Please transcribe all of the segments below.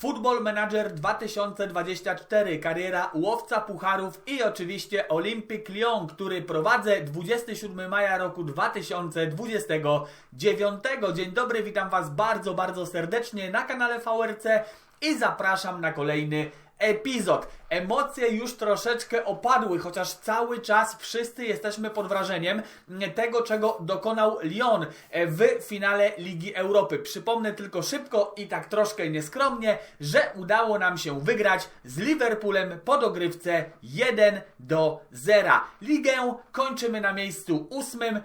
Football Manager 2024, kariera łowca pucharów i oczywiście Olympic Lyon, który prowadzę 27 maja roku 2029. Dzień dobry, witam Was bardzo, bardzo serdecznie na kanale VRC i zapraszam na kolejny epizod. Emocje już troszeczkę opadły, chociaż cały czas wszyscy jesteśmy pod wrażeniem tego, czego dokonał Lyon w finale Ligi Europy. Przypomnę tylko szybko i tak troszkę nieskromnie, że udało nam się wygrać z Liverpoolem po dogrywce 1 do 0. Ligę kończymy na miejscu ósmym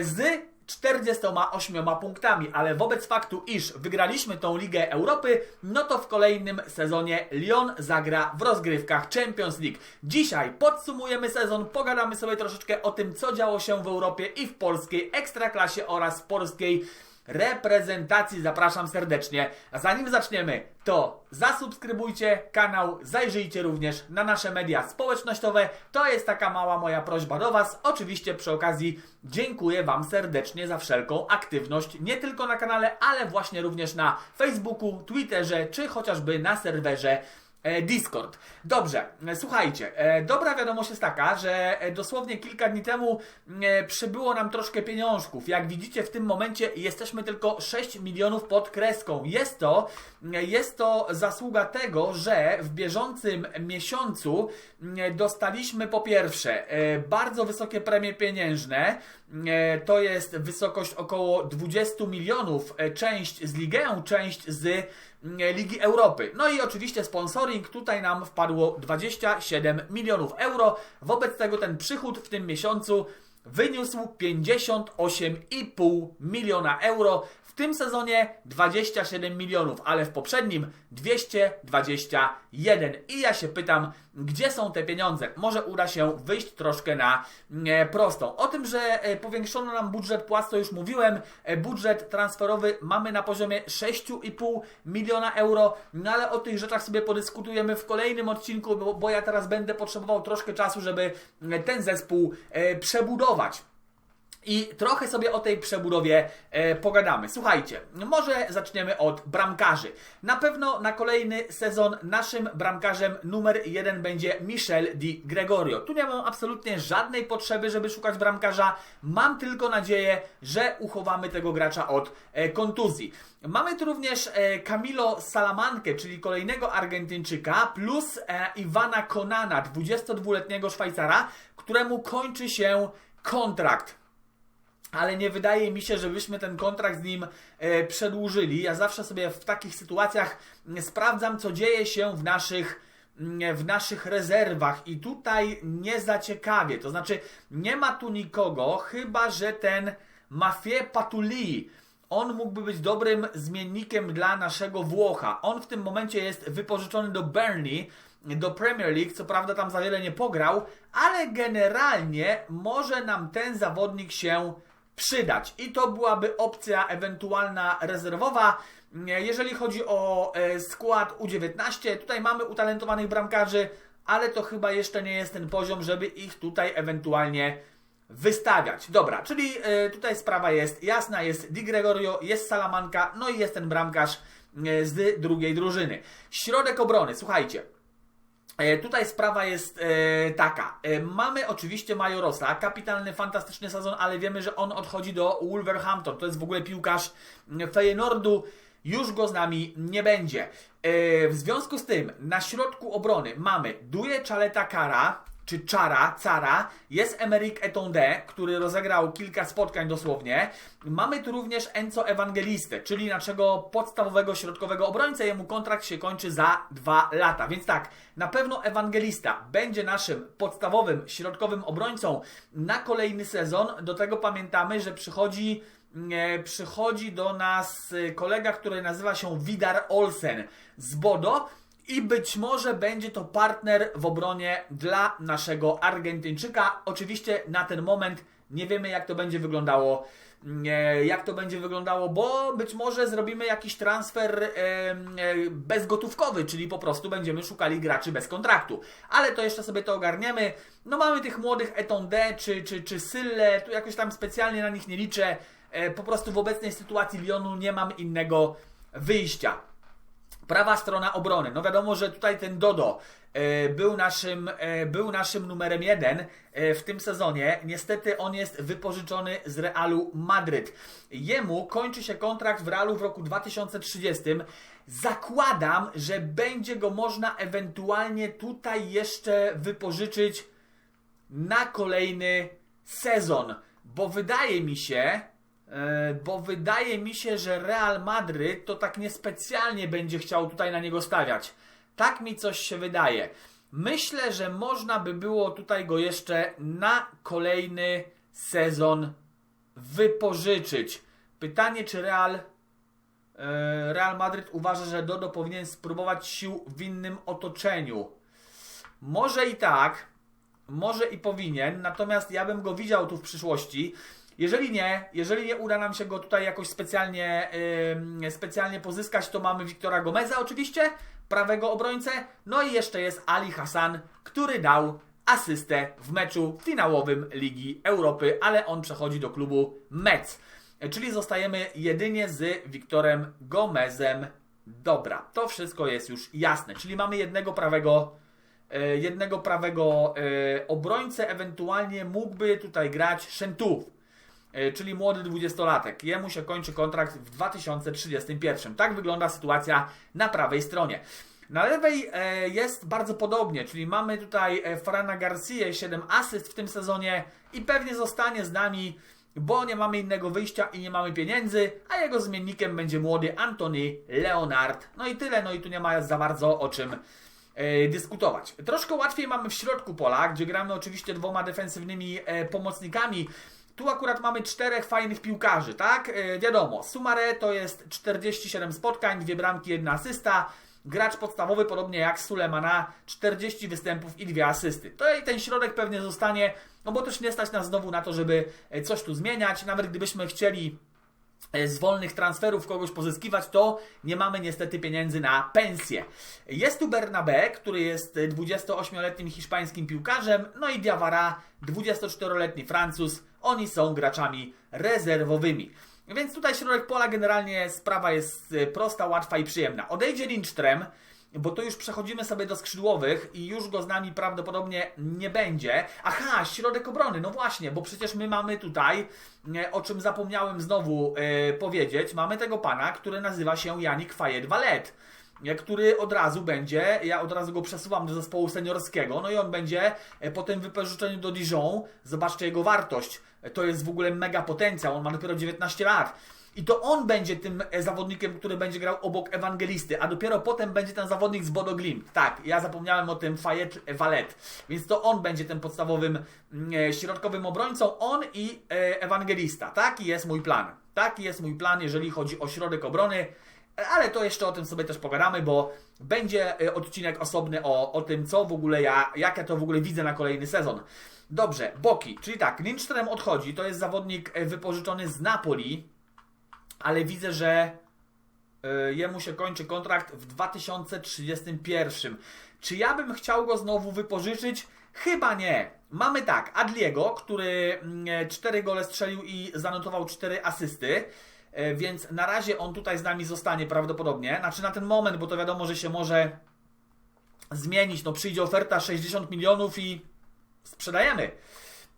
z 48 punktami, ale wobec faktu, iż wygraliśmy tą Ligę Europy, no to w kolejnym sezonie Lyon zagra w rozgrywkach Champions League. Dzisiaj podsumujemy sezon, pogadamy sobie troszeczkę o tym, co działo się w Europie i w polskiej ekstraklasie oraz polskiej reprezentacji. Zapraszam serdecznie. A zanim zaczniemy, to zasubskrybujcie kanał, zajrzyjcie również na nasze media społecznościowe. To jest taka mała moja prośba do Was. Oczywiście przy okazji dziękuję Wam serdecznie za wszelką aktywność, nie tylko na kanale, ale właśnie również na Facebooku, Twitterze czy chociażby na serwerze Discord. Dobrze, e, słuchajcie, e, dobra wiadomość jest taka, że dosłownie kilka dni temu przybyło nam troszkę pieniążków. Jak widzicie w tym momencie jesteśmy tylko 6 milionów pod kreską. Jest to, jest to zasługa tego, że w bieżącym miesiącu dostaliśmy po pierwsze bardzo wysokie premie pieniężne, to jest wysokość około 20 milionów, część z Ligę, część z Ligi Europy. No i oczywiście sponsoring, tutaj nam wpadło 27 milionów euro. Wobec tego ten przychód w tym miesiącu wyniósł 58,5 miliona euro. W tym sezonie 27 milionów, ale w poprzednim 221. I ja się pytam, gdzie są te pieniądze? Może uda się wyjść troszkę na e, prostą. O tym, że e, powiększono nam budżet płac, to już mówiłem. E, budżet transferowy mamy na poziomie 6,5 miliona euro, no ale o tych rzeczach sobie podyskutujemy w kolejnym odcinku, bo, bo ja teraz będę potrzebował troszkę czasu, żeby ten zespół przebudować. I trochę sobie o tej przebudowie e, pogadamy. Słuchajcie, może zaczniemy od bramkarzy. Na pewno na kolejny sezon naszym bramkarzem numer jeden będzie Michel Di Gregorio. Tu nie mam absolutnie żadnej potrzeby, żeby szukać bramkarza. Mam tylko nadzieję, że uchowamy tego gracza od e, kontuzji. Mamy tu również e, Camilo Salamankę, czyli kolejnego Argentyńczyka, plus e, Iwana Konana, 22-letniego Szwajcara, któremu kończy się kontrakt ale nie wydaje mi się, żebyśmy ten kontrakt z nim e, przedłużyli. Ja zawsze sobie w takich sytuacjach sprawdzam, co dzieje się w naszych w naszych rezerwach i tutaj nie zaciekawie. To znaczy, nie ma tu nikogo, chyba że ten Mafie Patuli. On mógłby być dobrym zmiennikiem dla naszego Włocha. On w tym momencie jest wypożyczony do Burnley, do Premier League. Co prawda tam za wiele nie pograł, ale generalnie może nam ten zawodnik się przydać. I to byłaby opcja ewentualna rezerwowa. Jeżeli chodzi o e, skład U19, tutaj mamy utalentowanych bramkarzy, ale to chyba jeszcze nie jest ten poziom, żeby ich tutaj ewentualnie wystawiać. Dobra, czyli e, tutaj sprawa jest jasna, jest Di Gregorio, jest Salamanca, no i jest ten bramkarz e, z drugiej drużyny. Środek obrony, słuchajcie, tutaj sprawa jest e, taka. E, mamy oczywiście Majorosa, kapitalny, fantastyczny sezon, ale wiemy, że on odchodzi do Wolverhampton. To jest w ogóle piłkarz Feyenoordu. Już go z nami nie będzie. E, w związku z tym na środku obrony mamy Duje Chaleta Kara, czy Czara, Cara, jest Emerick Etonde, który rozegrał kilka spotkań dosłownie. Mamy tu również Enzo Evangelistę, czyli naszego podstawowego środkowego obrońcę. Jemu kontrakt się kończy za dwa lata. Więc tak, na pewno Ewangelista będzie naszym podstawowym środkowym obrońcą na kolejny sezon. Do tego pamiętamy, że przychodzi przychodzi do nas kolega, który nazywa się Vidar Olsen z Bodo i być może będzie to partner w obronie dla naszego Argentyńczyka. Oczywiście na ten moment nie wiemy, jak to będzie wyglądało. Jak to będzie wyglądało, bo być może zrobimy jakiś transfer bezgotówkowy, czyli po prostu będziemy szukali graczy bez kontraktu. Ale to jeszcze sobie to ogarniemy. No mamy tych młodych Etonde czy, czy, czy Sylle, tu jakoś tam specjalnie na nich nie liczę. E, po prostu w obecnej sytuacji Lyonu nie mam innego wyjścia. Prawa strona obrony. No wiadomo, że tutaj ten Dodo e, był naszym, e, był naszym numerem jeden e, w tym sezonie. Niestety on jest wypożyczony z Realu Madryt. Jemu kończy się kontrakt w Realu w roku 2030. Zakładam, że będzie go można ewentualnie tutaj jeszcze wypożyczyć na kolejny sezon, bo wydaje mi się, bo wydaje mi się, że Real Madryt to tak niespecjalnie będzie chciał tutaj na niego stawiać. Tak mi coś się wydaje. Myślę, że można by było tutaj go jeszcze na kolejny sezon wypożyczyć. Pytanie, czy Real, e, Real Madryt uważa, że Dodo powinien spróbować sił w innym otoczeniu. Może i tak, może i powinien, natomiast ja bym go widział tu w przyszłości. Jeżeli nie, jeżeli nie uda nam się go tutaj jakoś specjalnie, yy, specjalnie pozyskać, to mamy Wiktora Gomeza oczywiście, prawego obrońcę, no i jeszcze jest Ali Hassan, który dał asystę w meczu finałowym Ligi Europy, ale on przechodzi do klubu Metz. Czyli zostajemy jedynie z Wiktorem Gomezem. Dobra, to wszystko jest już jasne. Czyli mamy jednego prawego, e, jednego prawego e, obrońcę, ewentualnie mógłby tutaj grać Szentów. E, czyli młody dwudziestolatek. Jemu się kończy kontrakt w 2031. Tak wygląda sytuacja na prawej stronie. Na lewej e, jest bardzo podobnie, czyli mamy tutaj e, Frana Garcia, 7 asyst w tym sezonie i pewnie zostanie z nami, bo nie mamy innego wyjścia i nie mamy pieniędzy, a jego zmiennikiem będzie młody Antony Leonard. No i tyle, no i tu nie ma za bardzo o czym dyskutować. Troszkę łatwiej mamy w środku pola, gdzie gramy oczywiście dwoma defensywnymi pomocnikami, tu akurat mamy czterech fajnych piłkarzy, tak? Yy, wiadomo, Sumare to jest 47 spotkań, dwie bramki, jedna asysta. Gracz podstawowy, podobnie jak Sulemana, 40 występów i dwie asysty. To i ten środek pewnie zostanie, no bo też nie stać nas znowu na to, żeby e, coś tu zmieniać. Nawet gdybyśmy chcieli E, z wolnych transferów kogoś pozyskiwać, to nie mamy niestety pieniędzy na pensję. Jest tu Bernabé, który jest 28-letnim hiszpańskim piłkarzem, no i Diawara, 24-letni Francuz. Oni są graczami rezerwowymi. Więc tutaj środek pola generalnie sprawa jest e, prosta, łatwa i przyjemna. Odejdzie Lindström, bo to już przechodzimy sobie do skrzydłowych i już go z nami prawdopodobnie nie będzie. Aha, środek obrony, no właśnie, bo przecież my mamy tutaj, e, o czym zapomniałem znowu e, powiedzieć, mamy tego pana, który nazywa się Janik Fayet Valet e, który od razu będzie, ja od razu go przesuwam do zespołu seniorskiego, no i on będzie po tym wypożyczeniu do Dijon, zobaczcie jego wartość, to jest w ogóle mega potencjał, on ma dopiero 19 lat. I to on będzie tym e, zawodnikiem, który będzie grał obok ewangelisty, a dopiero potem będzie ten zawodnik z Bodo Glimt. Tak, ja zapomniałem o tym Fayet Valet. Więc to on będzie tym podstawowym mm, e, środkowym obrońcą, on i e, ewangelista. Taki jest mój plan. Taki jest mój plan, jeżeli chodzi o środek obrony. Ale to jeszcze o tym sobie też pogadamy, bo będzie odcinek osobny o, o tym, co w ogóle ja, jak ja to w ogóle widzę na kolejny sezon. Dobrze, boki, czyli tak, Lindström odchodzi, to jest zawodnik wypożyczony z Napoli, ale widzę, że y, jemu się kończy kontrakt w 2031. Czy ja bym chciał go znowu wypożyczyć? Chyba nie. Mamy tak, Adliego, który 4 mm, gole strzelił i zanotował 4 asysty, więc na razie on tutaj z nami zostanie prawdopodobnie. Znaczy na ten moment, bo to wiadomo, że się może zmienić. No przyjdzie oferta 60 milionów i sprzedajemy.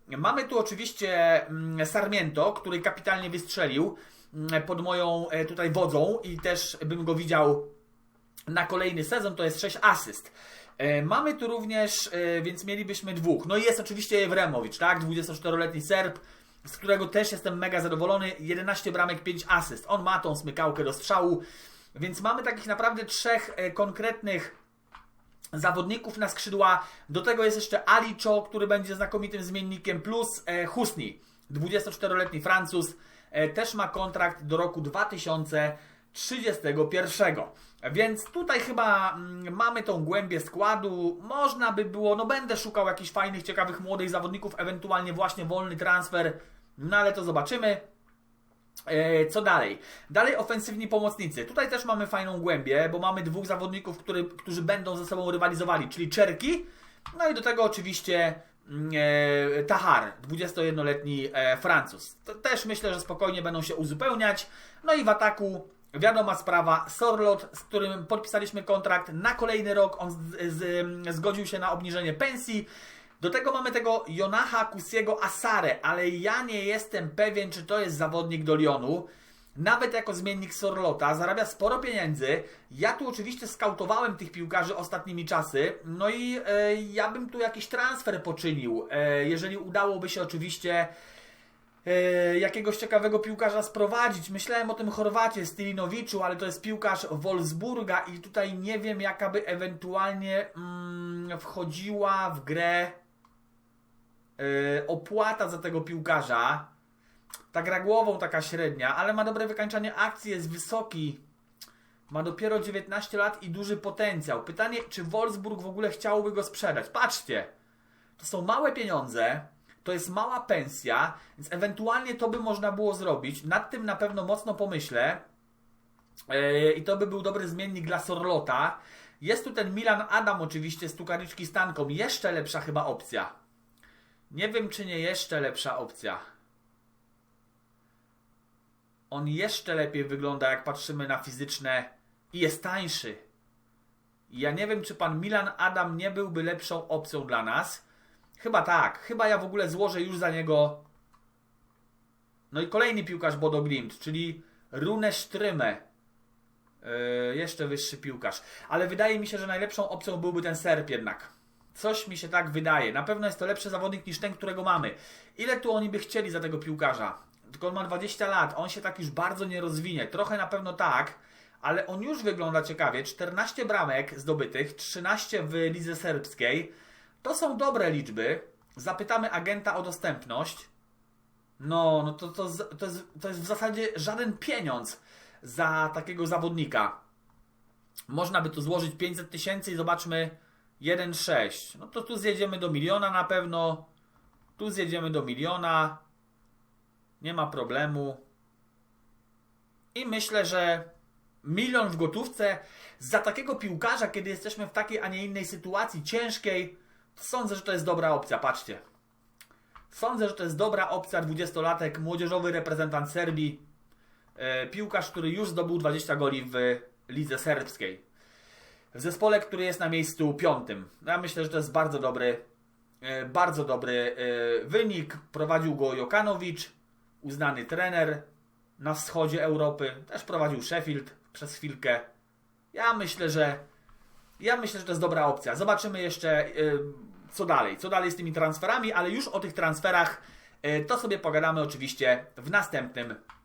Mamy tu oczywiście mm, Sarmiento, który kapitalnie wystrzelił. Mm, pod moją e, tutaj wodzą i też bym go widział na kolejny sezon, to jest 6 asyst. E, mamy tu również, e, więc mielibyśmy dwóch. No i jest oczywiście Ewremowicz, tak? 24-letni Serb, z którego też jestem mega zadowolony. 11 bramek, 5 asyst. On ma tą smykałkę do strzału, więc mamy takich naprawdę trzech konkretnych zawodników na skrzydła. Do tego jest jeszcze Alicho, który będzie znakomitym zmiennikiem, plus Husni, 24-letni Francuz. E, też ma kontrakt do roku 2031. Więc tutaj chyba mm, mamy tą głębię składu. Można by było, no będę szukał jakichś fajnych, ciekawych młodych zawodników, ewentualnie właśnie wolny transfer, no ale to zobaczymy. E, co dalej? Dalej ofensywni pomocnicy. Tutaj też mamy fajną głębię, bo mamy dwóch zawodników, który, którzy będą ze sobą rywalizowali, czyli Czerki, no i do tego oczywiście e, Tahar, 21-letni e, Francuz. To też myślę, że spokojnie będą się uzupełniać. No i w ataku wiadoma sprawa, Sorlot, z którym podpisaliśmy kontrakt na kolejny rok, on z, z, zgodził się na obniżenie pensji. Do tego mamy tego Jonaha Kusiego Asare, ale ja nie jestem pewien, czy to jest zawodnik do Lyonu. Nawet jako zmiennik Sorlota zarabia sporo pieniędzy. Ja tu oczywiście skautowałem tych piłkarzy ostatnimi czasy. No i e, ja bym tu jakiś transfer poczynił. E, jeżeli udałoby się oczywiście e, jakiegoś ciekawego piłkarza sprowadzić. Myślałem o tym Chorwacie, Stylinowiczu, ale to jest piłkarz Wolfsburga i tutaj nie wiem, jaka by ewentualnie mm, wchodziła w grę e, opłata za tego piłkarza. Ta gra głową taka średnia, ale ma dobre wykańczanie akcji, jest wysoki. Ma dopiero 19 lat i duży potencjał. Pytanie, czy Wolfsburg w ogóle chciałby go sprzedać? Patrzcie, to są małe pieniądze, to jest mała pensja, więc ewentualnie to by można było zrobić. Nad tym na pewno mocno pomyślę. Yy, I to by był dobry zmiennik dla Sorlota. Jest tu ten Milan Adam oczywiście z Tukariczki Stanką. Jeszcze lepsza chyba opcja. Nie wiem, czy nie jeszcze lepsza opcja. On jeszcze lepiej wygląda, jak patrzymy na fizyczne i jest tańszy. Ja nie wiem, czy pan Milan Adam nie byłby lepszą opcją dla nas. Chyba tak. Chyba ja w ogóle złożę już za niego. No i kolejny piłkarz Bodo Glimt, czyli Rune Stryme. Yy, jeszcze wyższy piłkarz. Ale wydaje mi się, że najlepszą opcją byłby ten Serb jednak. Coś mi się tak wydaje. Na pewno jest to lepszy zawodnik niż ten, którego mamy. Ile tu oni by chcieli za tego piłkarza? Tylko on ma 20 lat, on się tak już bardzo nie rozwinie. Trochę na pewno tak, ale on już wygląda ciekawie. 14 bramek zdobytych, 13 w lidze serbskiej. To są dobre liczby. Zapytamy agenta o dostępność. No, no to, to, to, jest, to jest w zasadzie żaden pieniądz za takiego zawodnika. Można by tu złożyć 500 tysięcy i zobaczmy 1,6. No to tu zjedziemy do miliona na pewno. Tu zjedziemy do miliona. Nie ma problemu. I myślę, że milion w gotówce za takiego piłkarza, kiedy jesteśmy w takiej, a nie innej sytuacji ciężkiej, sądzę, że to jest dobra opcja. Patrzcie. Sądzę, że to jest dobra opcja. 20-latek, młodzieżowy reprezentant Serbii. E, piłkarz, który już zdobył 20 goli w lidze serbskiej. W zespole, który jest na miejscu piątym. Ja myślę, że to jest bardzo dobry, e, bardzo dobry e, wynik. Prowadził go Jokanowicz uznany trener na wschodzie Europy, też prowadził Sheffield przez chwilkę. Ja myślę, że ja myślę, że to jest dobra opcja. Zobaczymy jeszcze yy, co dalej, co dalej z tymi transferami, ale już o tych transferach to sobie pogadamy oczywiście w następnym E,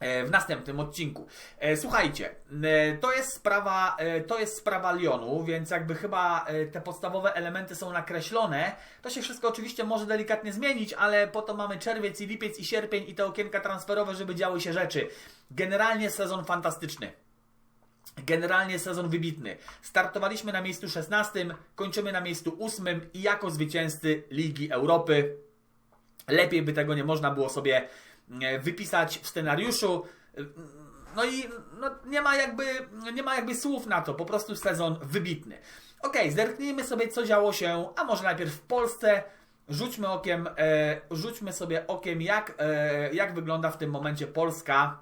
w następnym odcinku. E, słuchajcie, e, to jest sprawa, to jest sprawa Lyonu, więc jakby chyba te podstawowe elementy są nakreślone. To się wszystko oczywiście może delikatnie zmienić, ale po to mamy czerwiec i lipiec i sierpień i te okienka transferowe, żeby działy się rzeczy. Generalnie sezon fantastyczny. Generalnie sezon wybitny. Startowaliśmy na miejscu 16, kończymy na miejscu 8 i jako zwycięzcy Ligi Europy. Lepiej by tego nie można było sobie E, wypisać w scenariuszu. E, no i no, nie, ma jakby, nie ma jakby słów na to, po prostu sezon wybitny. Ok, zerknijmy sobie, co działo się, a może najpierw w Polsce. Rzućmy okiem, e, rzućmy sobie okiem, jak, e, jak wygląda w tym momencie Polska,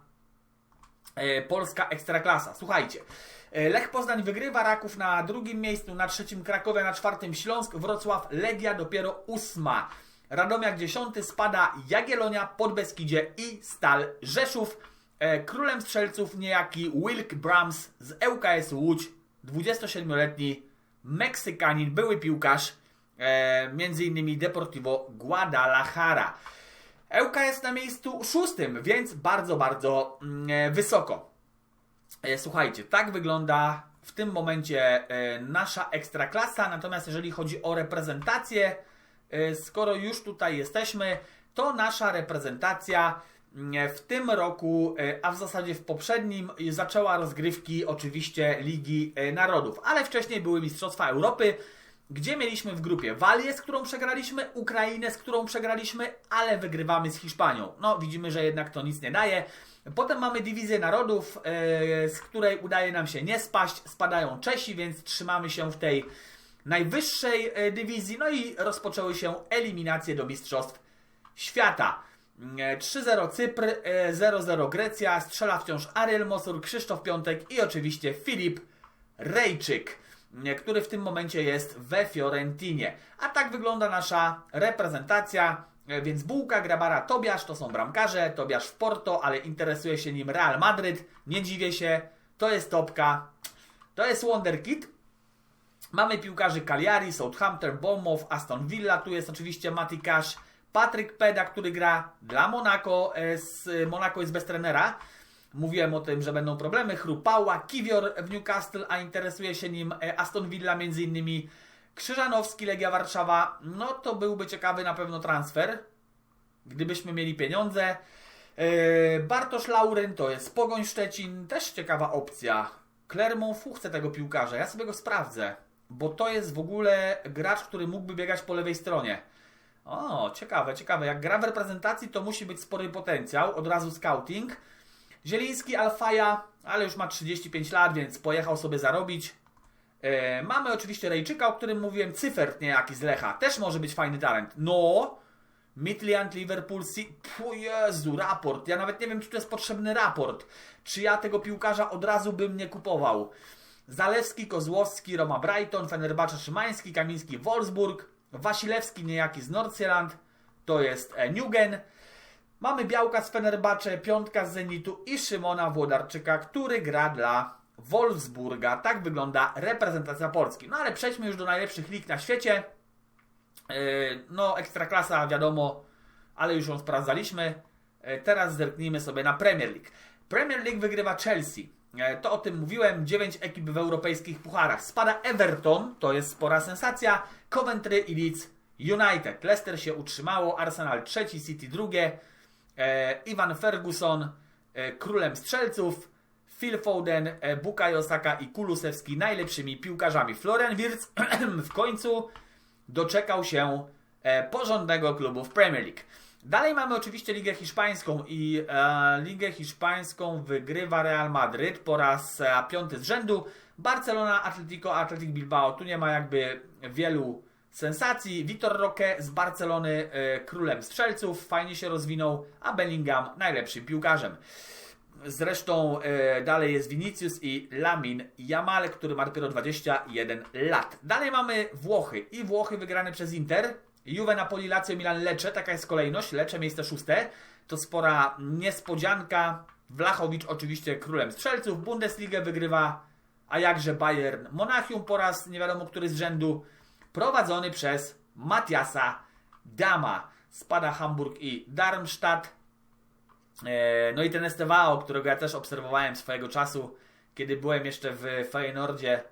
e, Polska Ekstraklasa. Słuchajcie, e, Lech Poznań wygrywa Raków na drugim miejscu, na trzecim Krakowie, na czwartym Śląsk, Wrocław, Legia dopiero ósma. Radomiak 10 spada Jagiellonia, Podbeskidzie i Stal Rzeszów. E, królem strzelców niejaki Wilk Brahms z ŁKS Łódź, 27-letni Meksykanin, były piłkarz, e, innymi Deportivo Guadalajara. ŁKS na miejscu szóstym, więc bardzo, bardzo mm, e, wysoko. E, słuchajcie, tak wygląda w tym momencie e, nasza ekstraklasa, natomiast jeżeli chodzi o reprezentację, E, skoro już tutaj jesteśmy, to nasza reprezentacja mm, w tym roku, e, a w zasadzie w poprzednim, zaczęła rozgrywki oczywiście Ligi e, Narodów, ale wcześniej były Mistrzostwa Europy, gdzie mieliśmy w grupie Walię, z którą przegraliśmy, Ukrainę, z którą przegraliśmy, ale wygrywamy z Hiszpanią. No, widzimy, że jednak to nic nie daje. Potem mamy Dywizję Narodów, z której udaje nam się nie spaść, spadają Czesi, więc trzymamy się w tej najwyższej e, dywizji, no i rozpoczęły się eliminacje do Mistrzostw Świata. E, 3-0 Cypr, e, 0-0 Grecja, strzela wciąż Ariel Mosur, Krzysztof Piątek i oczywiście Filip Rejczyk, e, który w tym momencie jest we Fiorentinie. A tak wygląda nasza reprezentacja. E, Więc Bułka, Grabara, Tobiasz to są bramkarze, Tobiasz w Porto, ale interesuje się nim Real Madryt. Nie dziwię się, to jest topka, to jest Wonderkid. Mamy piłkarzy Cagliari, Southampton, Bournemouth, Aston Villa, tu jest oczywiście Mati Cash, Patryk Peda, który gra dla Monaco, e, z, Monaco jest bez trenera. Mówiłem o tym, że będą problemy. Chrupała, Kiwior w Newcastle, a interesuje się nim e, Aston Villa między innymi. Krzyżanowski, Legia Warszawa, no to byłby ciekawy na pewno transfer, gdybyśmy mieli pieniądze. Yy, Bartosz Lauryn to jest Pogoń Szczecin, też ciekawa opcja. Clermont Fu chce tego piłkarza, ja sobie go sprawdzę, bo to jest w ogóle gracz, który mógłby biegać po lewej stronie. O, ciekawe, ciekawe. Jak gra w reprezentacji, to musi być spory potencjał, od razu scouting. Zieliński Alfaja, ale już ma 35 lat, więc pojechał sobie zarobić. E, mamy oczywiście Rejczyka, o którym mówiłem, Cyfert niejaki z Lecha, też może być fajny talent. No, Midland, Liverpool, Pu, Jezu, raport, ja nawet nie wiem, czy to jest potrzebny raport, czy ja tego piłkarza od razu bym nie kupował. Zalewski, Kozłowski, Roma Brighton, Fenerbahce Szymański, Kamiński, Wolfsburg, Wasilewski niejaki z Nordsjælland, to jest e, Newgen. Mamy Białka z Fenerbahce, Piątka z Zenitu i Szymona Włodarczyka, który gra dla Wolfsburga. Tak wygląda reprezentacja Polski. No ale przejdźmy już do najlepszych lig na świecie. Yy, No, ekstraklasa wiadomo, ale już ją sprawdzaliśmy. Yy, Teraz zerknijmy sobie na Premier League. Premier League wygrywa Chelsea. Yy, To o tym mówiłem. 9 ekip w europejskich pucharach. Spada Everton, to jest spora sensacja. Coventry i Leeds United. Leicester się utrzymało. Arsenal trzeci, City drugie. E, Ivan Ferguson e, królem strzelców, Phil Foden, e, Bukayo Saka i Kulusewski najlepszymi piłkarzami. Florian Wirtz w końcu doczekał się e, porządnego klubu w Premier League. Dalej mamy oczywiście Ligę Hiszpańską i e, Ligę Hiszpańską wygrywa Real Madryt po raz e, piąty z rzędu. Barcelona, Atletico, Athletic Bilbao. Tu nie ma jakby wielu sensacji. Vitor Roque z Barcelony e, królem strzelców, fajnie się rozwinął, a Bellingham najlepszym piłkarzem. Zresztą e, dalej jest Vinicius i Lamin Jamal, który ma dopiero 21 lat. Dalej mamy Włochy i Włochy wygrane przez Inter. Juve, Napoli, Lazio, Milan, Lecce. Taka jest kolejność. Lecce miejsce szóste. To spora niespodzianka. Wlachowicz oczywiście królem strzelców. Bundesligę wygrywa, a jakże Bayern Monachium po raz nie wiadomo który z rzędu. Prowadzony przez Matiasa Dama. Spada Hamburg i Darmstadt. E, No i ten Estevao, którego ja też obserwowałem swojego czasu, kiedy byłem jeszcze w Feyenoordzie.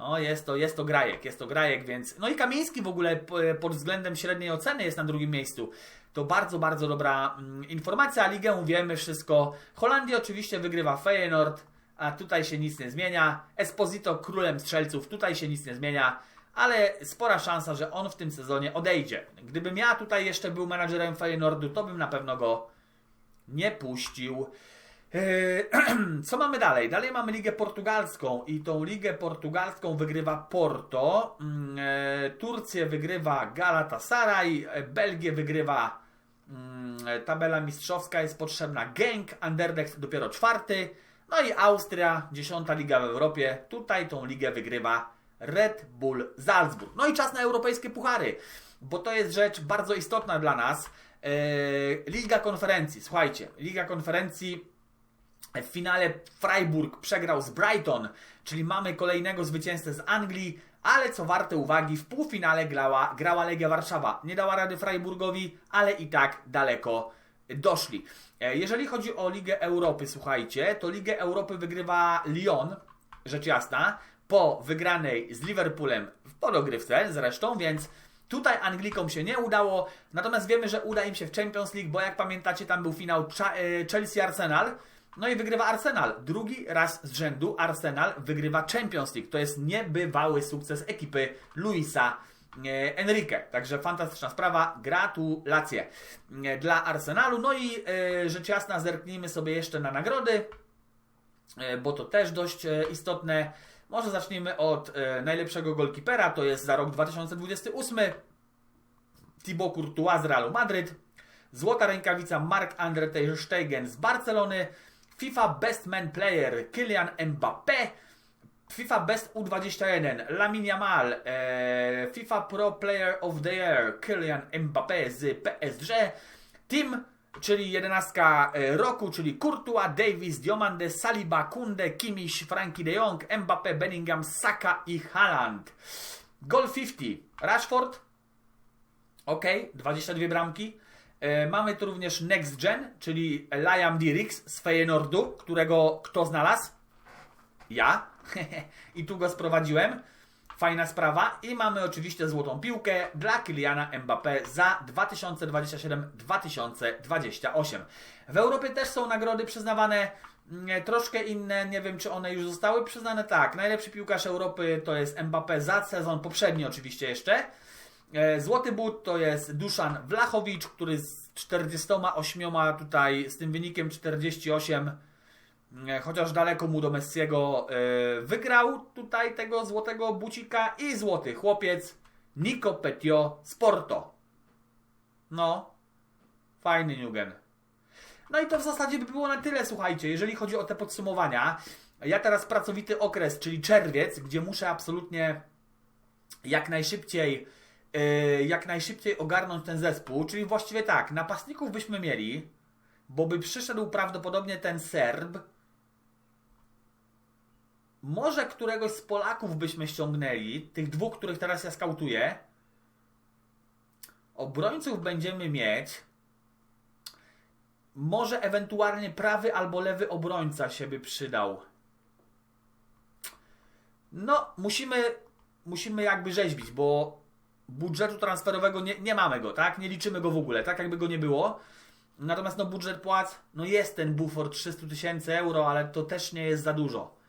No jest to, jest to grajek, jest to grajek, więc... No i Kamiński w ogóle pod względem średniej oceny jest na drugim miejscu. To bardzo, bardzo dobra mm, informacja. Ligę wiemy wszystko. Holandia oczywiście wygrywa Feyenoord, a tutaj się nic nie zmienia. Esposito królem strzelców, tutaj się nic nie zmienia. Ale spora szansa, że on w tym sezonie odejdzie. Gdybym ja tutaj jeszcze był menadżerem Feyenoordu, to bym na pewno go nie puścił. Eee, Co mamy dalej? Dalej mamy Ligę Portugalską i tą Ligę Portugalską wygrywa Porto, mm, e, Turcję wygrywa Galatasaray, e, Belgię wygrywa mm, e, tabela mistrzowska jest potrzebna Genk, Anderlecht dopiero czwarty, no i Austria, dziesiąta liga w Europie. Tutaj tą ligę wygrywa Red Bull Salzburg. No i czas na europejskie puchary, bo to jest rzecz bardzo istotna dla nas. Eee, Liga Konferencji, słuchajcie, Liga Konferencji w finale Freiburg przegrał z Brighton, czyli mamy kolejnego zwycięzcę z Anglii, ale co warte uwagi, w półfinale grała, grała Legia Warszawa. Nie dała rady Freiburgowi, ale i tak daleko doszli. E, Jeżeli chodzi o Ligę Europy, słuchajcie, to Ligę Europy wygrywa Lyon, rzecz jasna, po wygranej z Liverpoolem w podogrywce zresztą, więc Tutaj Anglikom się nie udało, natomiast wiemy, że uda im się w Champions League, bo jak pamiętacie, tam był finał e, Chelsea-Arsenal. No i wygrywa Arsenal. Drugi raz z rzędu Arsenal wygrywa Champions League. To jest niebywały sukces ekipy Luisa e, Enrique. Także fantastyczna sprawa. Gratulacje e, dla Arsenalu. No i e, rzecz jasna, zerknijmy sobie jeszcze na nagrody, bo to też dość istotne. Może zacznijmy od najlepszego golkipera, to jest za rok 2028 Thibaut Courtois z Realu Madryt. Złota rękawica Mark Andre ter Stegen z Barcelony. FIFA Best Man Player Kylian Mbappé. FIFA Best U21 Lamin Yamal. E, FIFA Pro Player of the Year Kylian Mbappé z PSG. Team czyli jedenastka e, roku, czyli Courtois, Davis, Diomande, Saliba, Kunde, Kimmich, Frankie de Jong, Mbappé, Bellingham, Saka i Haaland. Goal 50, Rashford, ok, 22 bramki. E, mamy tu również Next Gen, czyli Liam Dirix z Feyenoordu, którego kto znalazł? Ja. I tu go sprowadziłem. Fajna sprawa. I mamy oczywiście złotą piłkę dla Kyliana Mbappé za 2027-2028. W Europie też są nagrody przyznawane mm, troszkę inne. Nie wiem, czy one już zostały przyznane. Tak, najlepszy piłkarz Europy to jest Mbappé za sezon poprzedni oczywiście jeszcze. E, Złoty but to jest Duszan Wlachowicz, który z 48 tutaj, z tym wynikiem 48 E, chociaż daleko mu do Messiego e, wygrał tutaj tego złotego bucika i złoty chłopiec Nico Petio Sporto. No, fajny Nugen. No i to w zasadzie by było na tyle, słuchajcie, jeżeli chodzi o te podsumowania. Ja teraz pracowity okres, czyli czerwiec, gdzie muszę absolutnie jak najszybciej jak najszybciej ogarnąć ten zespół, czyli właściwie tak, napastników byśmy mieli, bo by przyszedł prawdopodobnie ten Serb, może któregoś z Polaków byśmy ściągnęli, tych dwóch, których teraz ja skautuję. Obrońców będziemy mieć. Może ewentualnie prawy albo lewy obrońca się by przydał. No, musimy, musimy jakby rzeźbić, bo budżetu transferowego nie, nie mamy go, tak? Nie liczymy go w ogóle, tak jakby go nie było. Natomiast no budżet płac, no jest ten bufor 300 tysięcy euro, ale to też nie jest za dużo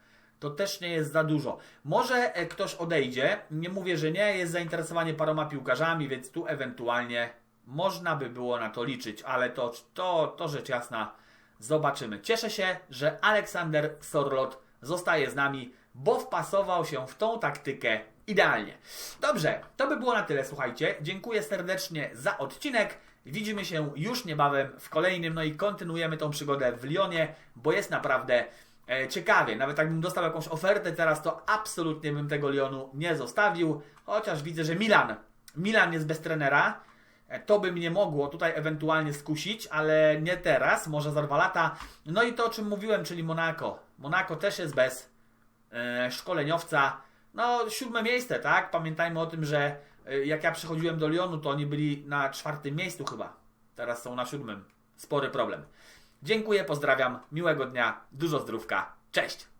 to też nie jest za dużo. Może e, ktoś odejdzie, nie mówię, że nie, jest zainteresowanie paroma piłkarzami, więc tu ewentualnie można by było na to liczyć, ale to, to, to rzecz jasna, zobaczymy. Cieszę się, że Aleksander Sorlot zostaje z nami, bo wpasował się w tą taktykę idealnie. Dobrze, to by było na tyle, słuchajcie. Dziękuję serdecznie za odcinek. Widzimy się już niebawem w kolejnym, no i kontynuujemy tą przygodę w Lyonie, bo jest naprawdę e, ciekawie. Nawet jakbym dostał jakąś ofertę teraz, to absolutnie bym tego Lyonu nie zostawił. Chociaż widzę, że Milan, Milan jest bez trenera. E, To by mnie mogło tutaj ewentualnie skusić, ale nie teraz, może za dwa lata. No i to, o czym mówiłem, czyli Monako. Monako też jest bez szkoleniowca. No, siódme miejsce, tak? Pamiętajmy o tym, że e, jak ja przychodziłem do Lyonu, to oni byli na czwartym miejscu chyba. Teraz są na siódmym. Spory problem. Dziękuję, pozdrawiam, miłego dnia, dużo zdrówka. Cześć!